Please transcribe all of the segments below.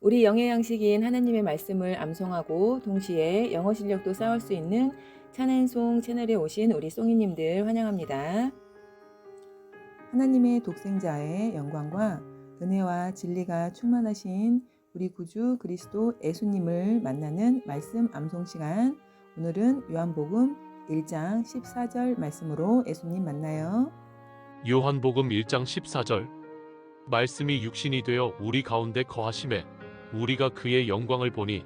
우리 영의 양식인 하나님의 말씀을 암송하고 동시에 영어 실력도 쌓을 수 있는 찬앤송 채널에 오신 우리 송이님들 환영합니다. 하나님의 독생자의 영광과 은혜와 진리가 충만하신 우리 구주 그리스도 예수님을 만나는 말씀 암송 시간. 오늘은 요한복음 1장 14절 말씀으로 예수님 만나요. 요한복음 1장 14절 말씀이 육신이 되어 우리 가운데 거하심에 우리가 그의 영광을 보니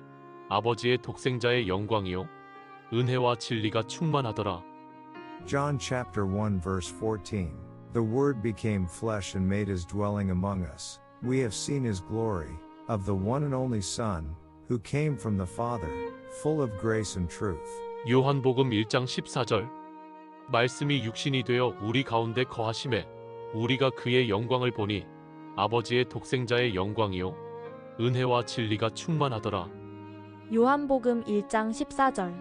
아버지의 독생자의 영광이요 은혜와 진리가 충만하더라 John chapter 1 verse 14. The Word became flesh and made his dwelling among us. We have seen his glory, of the one and only Son, who came from the Father, full of grace and truth. 요한복음 1장 14절 말씀이 육신이 되어 우리 가운데 거하심에 우리가 그의 영광을 보니 아버지의 독생자의 영광이요 은혜와 진리가 충만하더라. 요한복음 1장 14절.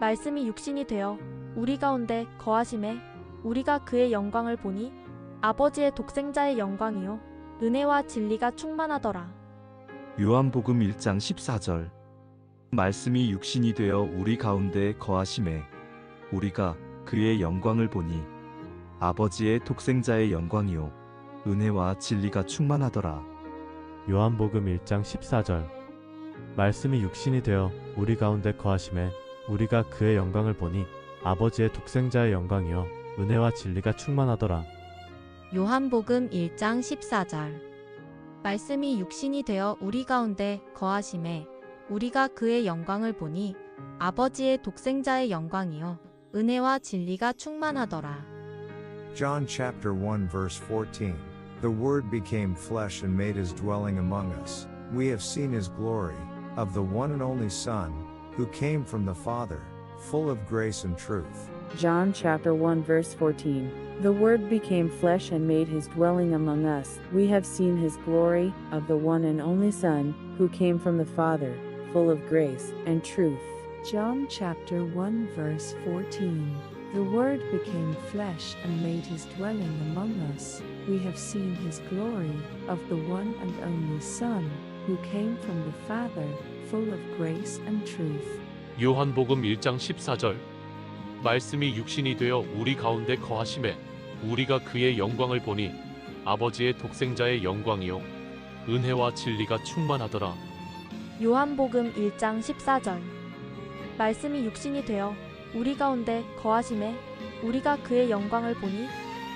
말씀이 육신이 되어 우리 가운데 거하심에 우리가 그의 영광을 보니 아버지의 독생자의 영광이요 은혜와 진리가 충만하더라. 요한복음 1장 14절. 말씀이 육신이 되어 우리 가운데 거하심에 우리가 그의 영광을 보니 아버지의 독생자의 영광이요 은혜와 진리가 충만하더라 요한복음 1장 14절. 말씀이 육신이 되어 우리 가운데 거하심에 우리가 그의 영광을 보니 아버지의 독생자의 영광이요 은혜와 진리가 충만하더라. 요한복음 1장 14절. 말씀이 육신이 되어 우리 가운데 거하심에 우리가 그의 영광을 보니 아버지의 독생자의 영광이요 은혜와 진리가 충만하더라. John chapter 1 verse 14. The Word became flesh and made his dwelling among us. We have seen his glory, of the one and only Son, who came from the Father, full of grace and truth. John chapter 1 verse 14. The word became flesh and made his dwelling among us. We have seen his glory of the one and only son who came from the father, full of grace and truth. John chapter 1 verse 14. The Word became flesh and made his dwelling among us. We have seen his glory of the one and only Son, who came from the Father, full of grace and truth. 요한복음 1장 14절. 말씀이 육신이 되어 우리 가운데 거하심에 우리가 그의 영광을 보니 아버지의 독생자의 영광이요 은혜와 진리가 충만하더라. 요한복음 1장 14절. 말씀이 육신이 되어 우리 가운데 거하심에 우리가 그의 영광을 보니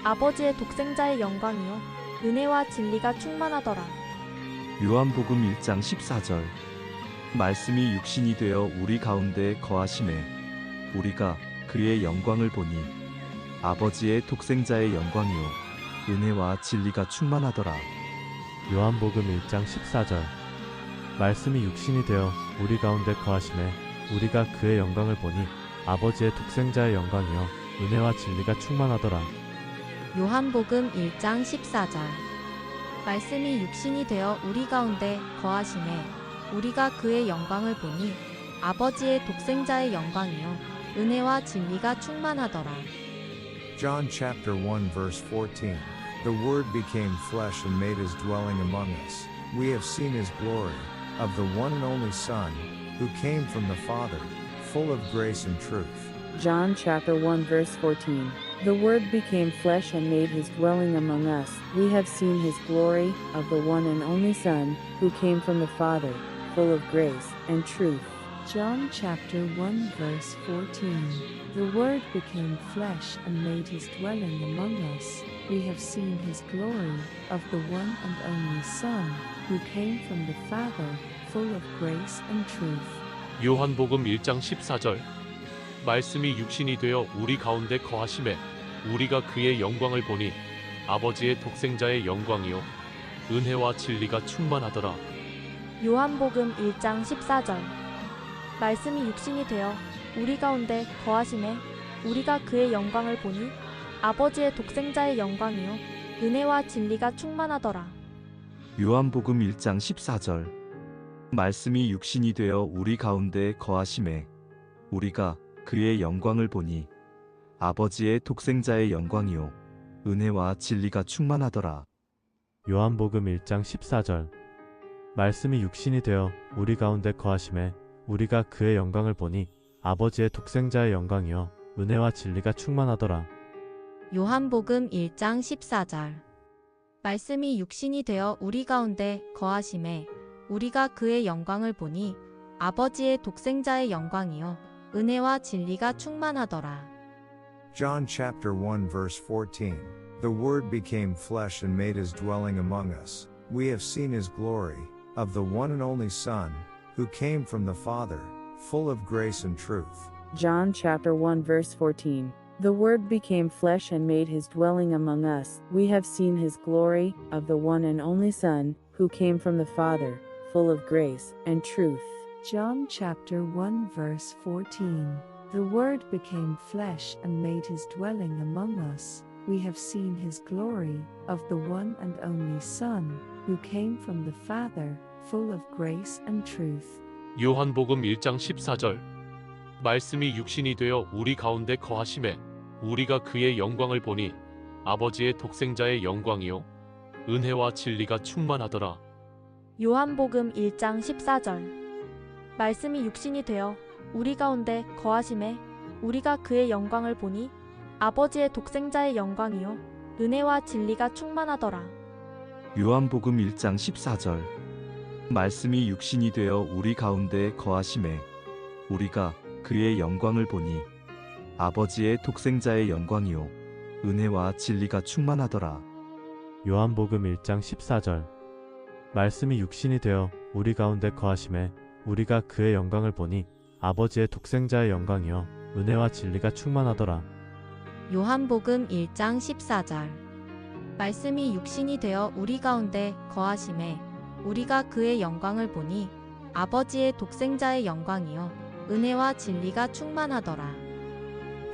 아버지의 독생자의 영광이요. 은혜와 진리가 충만하더라. 요한복음 1장 14절. 말씀이 육신이 되어 우리 가운데 거하심에 우리가 그의 영광을 보니 아버지의 독생자의 영광이요. 은혜와 진리가 충만하더라. 요한복음 1장 14절. 말씀이 육신이 되어 우리 가운데 거하심에 우리가 그의 영광을 보니 아버지의 독생자의 영광이요. 은혜와 진리가 충만하더라 요한복음 1장 14절 말씀이 육신이 되어 우리 가운데 거하심에 우리가 그의 영광을 보니 아버지의 독생자의 영광이요 은혜와 진리가 충만하더라 John chapter 1 verse 14. The Word became flesh and made his dwelling among us. We have seen his glory, of the one and only Son, who came from the Father, full of grace and truth. John chapter 1 verse 14. The word became flesh and made his dwelling among us. We have seen his glory of the one and only Son, who came from the Father, full of grace and truth. John chapter 1 verse 14. The Word became flesh and made his dwelling among us. We have seen his glory of the one and only Son, who came from the Father, full of grace and truth. 요한복음 1장 14절 말씀이 육신이 되어 우리 가운데 거하심에 우리가 그의 영광을 보니 아버지의 독생자의 영광이요. 은혜와 진리가 충만하더라. 요한복음 1장 14절. 말씀이 육신이 되어 우리 가운데 거하심에 우리가 그의 영광을 보니 아버지의 독생자의 영광이요. 은혜와 진리가 충만하더라. 요한복음 1장 14절. 말씀이 육신이 되어 우리 가운데 거하심에 우리가 그의 영광을 보니 아버지의 독생자의 영광이요 은혜와 진리가 충만하더라. 요한복음 1장 14절. 말씀이 육신이 되어 우리 가운데 거하심에 우리가 그의 영광을 보니 아버지의 독생자의 영광이요 은혜와 진리가 충만하더라. 요한복음 1장 14절. 말씀이 육신이 되어 우리 가운데 거하심에 우리가 그의 영광을 보니 아버지의 독생자의 영광이요 은혜와 진리가 충만하더라. John chapter 1 verse 14. The Word became flesh and made his dwelling among us. We have seen his glory, of the one and only Son, who came from the Father, full of grace and truth. John chapter 1 verse 14. The Word became flesh and made his dwelling among us. We have seen his glory, of the one and only Son, who came from the Father, full of grace and truth. John chapter 1 verse 14. The Word became flesh and made his dwelling among us. We have seen his glory, of the one and only Son, who came from the Father, full of grace and truth. 요한복음 1장 14절 말씀이 육신이 되어 우리 가운데 거하심에 우리가 그의 영광을 보니 아버지의 독생자의 영광이요 은혜와 진리가 충만하더라. 요한복음 1장 14절 말씀이 육신이 되어 우리 가운데 거하심에 우리가 그의 영광을 보니 아버지의 독생자의 영광이요 은혜와 진리가 충만하더라. 요한복음 1장 14절 말씀이 육신이 되어 우리 가운데 거하심에 우리가 그의 영광을 보니 아버지의 독생자의 영광이요 은혜와 진리가 충만하더라. 요한복음 1장 14절 말씀이 육신이 되어 우리 가운데 거하심에 우리가 그의 영광을 보니 아버지의 독생자의 영광이요 은혜와 진리가 충만하더라. 요한복음 1장 14절 말씀이 육신이 되어 우리 가운데 거하심에 우리가 그의 영광을 보니 아버지의 독생자의 영광이요 은혜와 진리가 충만하더라.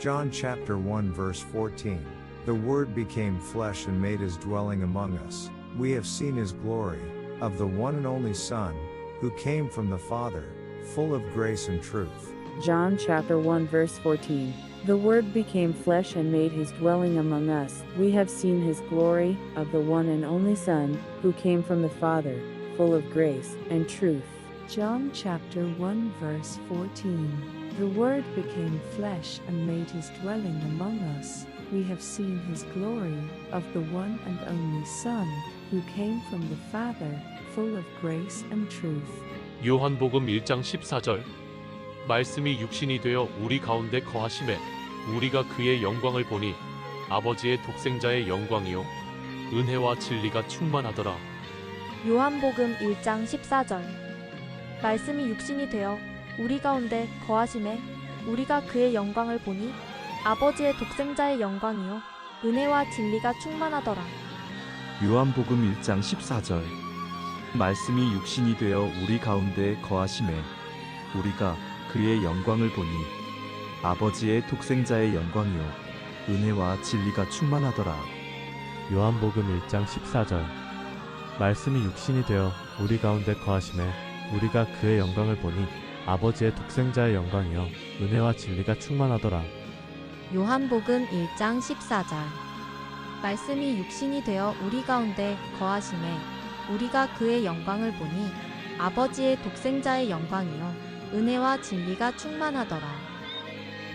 John chapter 1 verse 14. The Word became flesh and made his dwelling among us. We have seen his glory, of the one and only Son, who came from the Father, full of grace and truth. John chapter 1 verse 14. The Word became flesh and made his dwelling among us. We have seen his glory, of the one and only Son, who came from the Father, full of grace and truth. John chapter 1 verse 14. The Word became flesh and made his dwelling among us. We have seen his glory, of the one and only Son, who came from the Father, full of grace and truth. 요한복음 1장 14절 말씀이 육신이 되어 우리 가운데 거하심에 우리가 그의 영광을 보니 아버지의 독생자의 영광이요 은혜와 진리가 충만하더라. 요한복음 1장 14절 말씀이 육신이 되어 우리 가운데 거하심에 우리가 그의 영광을 보니 아버지의 독생자의 영광이요 은혜와 진리가 충만하더라. 요한복음 1장 14절 말씀이 육신이 되어 우리 가운데 거하심에 우리가 그의 영광을 보니 아버지의 독생자의 영광이요 은혜와 진리가 충만하더라. 요한복음 1장 14절 말씀이 육신이 되어 우리 가운데 거하심에 우리가 그의 영광을 보니 아버지의 독생자의 영광이요 은혜와 진리가 충만하더라. 요한복음 1장 14절 말씀이 육신이 되어 우리 가운데 거하심에 우리가 그의 영광을 보니 아버지의 독생자의 영광이요 은혜와 진리가 충만하더라.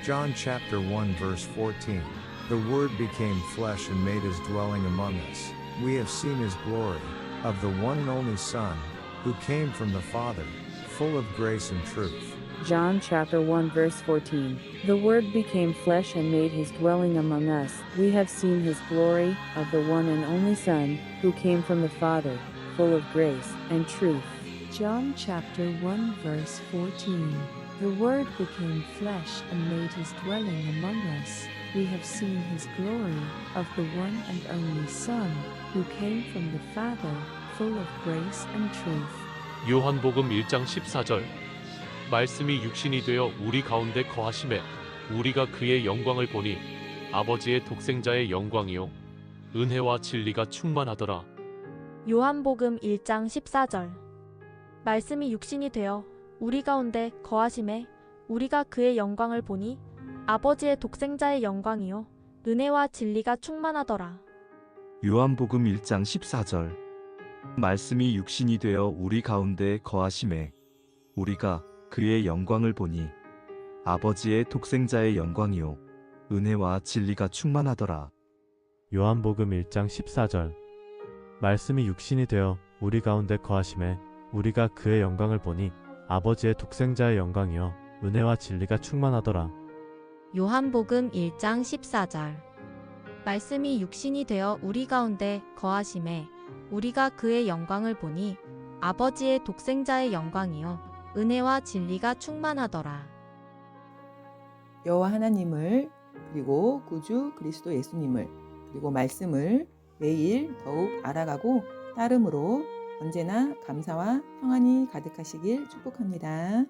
John chapter 1 verse 14. The Word became flesh and made his dwelling among us. We have seen his glory, of the one and only Son, who came from the Father, full of grace and truth. John chapter 1 verse 14. The Word became flesh and made his dwelling among us. We have seen his glory, of the one and only Son, who came from the Father, full of grace and truth. John chapter 1 verse 14. The Word became flesh and made his dwelling among us. We have seen his glory, of the one and only Son, who came from the Father, full of grace and truth. 요한복음 1장 14절 말씀이 육신이 되어 우리 가운데 거하심에 우리가 그의 영광을 보니 아버지의 독생자의 영광이요 은혜와 진리가 충만하더라. 요한복음 1장 14절 말씀이 육신이 되어 우리 가운데 거하심에 우리가 그의 영광을 보니 아버지의 독생자의 영광이요 은혜와 진리가 충만하더라. 요한복음 1장 14절 말씀이 육신이 되어 우리 가운데 거하심에 우리가 그의 영광을 보니 아버지의 독생자의 영광이요 은혜와 진리가 충만하더라. 요한복음 1장 14절 말씀이 육신이 되어 우리 가운데 거하심에 우리가 그의 영광을 보니 아버지의 독생자의 영광이요 은혜와 진리가 충만하더라. 요한복음 1장 14절 말씀이 육신이 되어 우리 가운데 거하심에 우리가 그의 영광을 보니 아버지의 독생자의 영광이요 은혜와 진리가 충만하더라. 여호와 하나님을 그리고 구주 그리스도 예수님을 그리고 말씀을 매일 더욱 알아가고 따름으로 언제나 감사와 평안이 가득하시길 축복합니다.